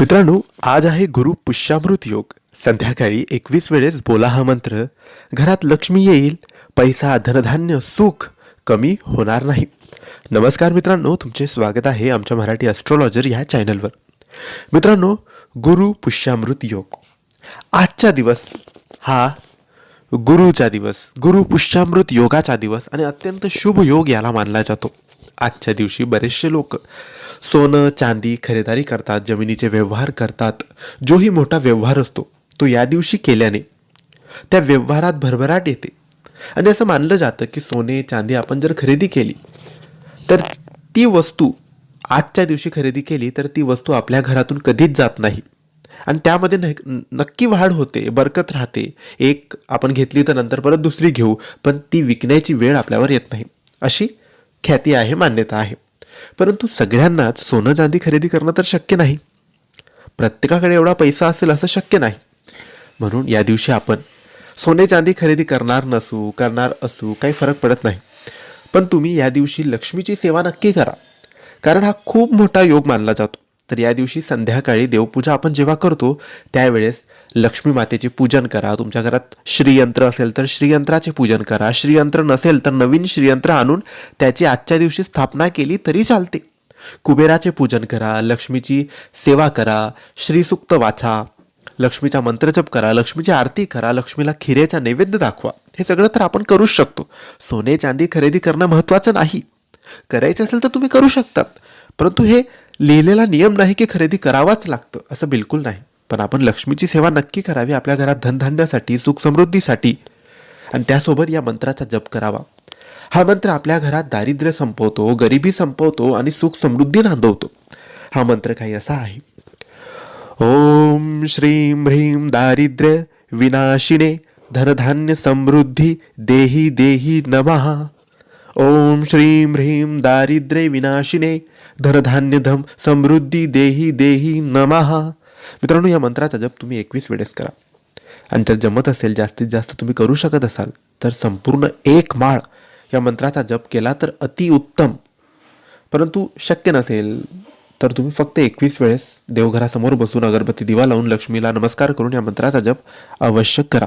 मित्रांनो आज आहे गुरु पुष्यामृत योग. संध्याकाळी एकवीस वेळेस बोला हा मंत्र. घरात लक्ष्मी येईल पैसा धनधान्य सुख कमी होणार नाही. नमस्कार मित्रांनो तुमचे स्वागत आहे आमच्या मराठी ॲस्ट्रॉलॉजर ह्या चॅनलवर मित्रांनो गुरु पुष्यामृत योग. आजचा दिवस हा गुरुचा दिवस गुरु पुष्यामृत योगाचा दिवस आणि अत्यंत शुभ योग याला मानला जातो. आजच्या दिवशी बरेचसे लोक सोनं चांदी खरेदारी करतात जमिनीचे व्यवहार करतात. जोही मोठा व्यवहार असतो तो या दिवशी केल्याने त्या व्यवहारात भरभराट येते. आणि असं मानलं जातं की सोने चांदी आपण जर खरेदी केली तर ती वस्तू आजच्या दिवशी खरेदी केली तर ती वस्तू आपल्या घरातून कधीच जात नाही. आणि त्यामध्ये न- नक्की वाढ होते बरकत राहते. एक आपण घेतली तर नंतर परत दुसरी घेऊ पण ती विकण्याची वेळ आपल्यावर येत नाही. अशी ख्याती आहे मान्यता आहे. परंतु सगळ्यांनाच सोनं चांदी खरेदी करणं तर शक्य नाही. प्रत्येकाकडे एवढा पैसा असेल असं शक्य नाही. म्हणून या दिवशी आपण सोने चांदी खरेदी करणार नसू करणार असू काही फरक पडत नाही. पण तुम्ही या दिवशी लक्ष्मीची सेवा नक्की करा. कारण हा खूप मोठा योग मानला जातो. तर या दिवशी संध्याकाळी देवपूजा आपण जेव्हा करतो त्यावेळेस लक्ष्मी मातेचे पूजन करा. तुमच्या घरात श्रीयंत्र असेल तर श्रीयंत्राचे पूजन करा. श्रीयंत्र नसेल तर नवीन श्रीयंत्र आणून त्याची आजच्या दिवशी स्थापना केली तरी चालते. कुबेराचे पूजन करा लक्ष्मीची सेवा करा श्रीसुक्त वाचा लक्ष्मीचा मंत्रजप करा लक्ष्मीची आरती करा लक्ष्मीला खिरेचा नैवेद्य दाखवा. हे सगळं तर आपण करूच शकतो. सोने चांदी खरेदी करणं महत्त्वाचं नाही. करायचे असेल तर तुम्ही करू शकतात. परंतु हे लिहिलेला नियम नाही की खरेदी करावाच लागतं असं बिलकुल नाही. पण आपण लक्ष्मीची सेवा नक्की करावी आपल्या घरात धनधान्यासाठी सुख समृद्धीसाठी आणि त्यासोबत या मंत्राचा जप करावा. हा मंत्र आपल्या घरात दारिद्र्य संपवतो गरिबी संपवतो आणि सुख समृद्धी नांदवतो. हा मंत्र काही असा आहे. ओम श्रीं ह्रीं दारिद्र्य विनाशिने धनधान्य समृद्धी देही देही नमः. ओम श्रीं ह्रीं दारिद्र्य विनाशिने धनधान्य धम समृद्धी देही देही नमः. मित्रांनो या मंत्राचा जप तुम्ही एकवीस वेळेस करा. आणि जर जमत असेल जास्तीत जास्त तुम्ही करू शकत असाल तर संपूर्ण एक माळ या मंत्राचा जप केला तर अतिउत्तम परंतु शक्य नसेल तर तुम्ही फक्त एकवीस वेळेस देवघरासमोर बसून अगरबत्ती दिवा लावून लक्ष्मीला नमस्कार करून या मंत्राचा जप अवश्य करा.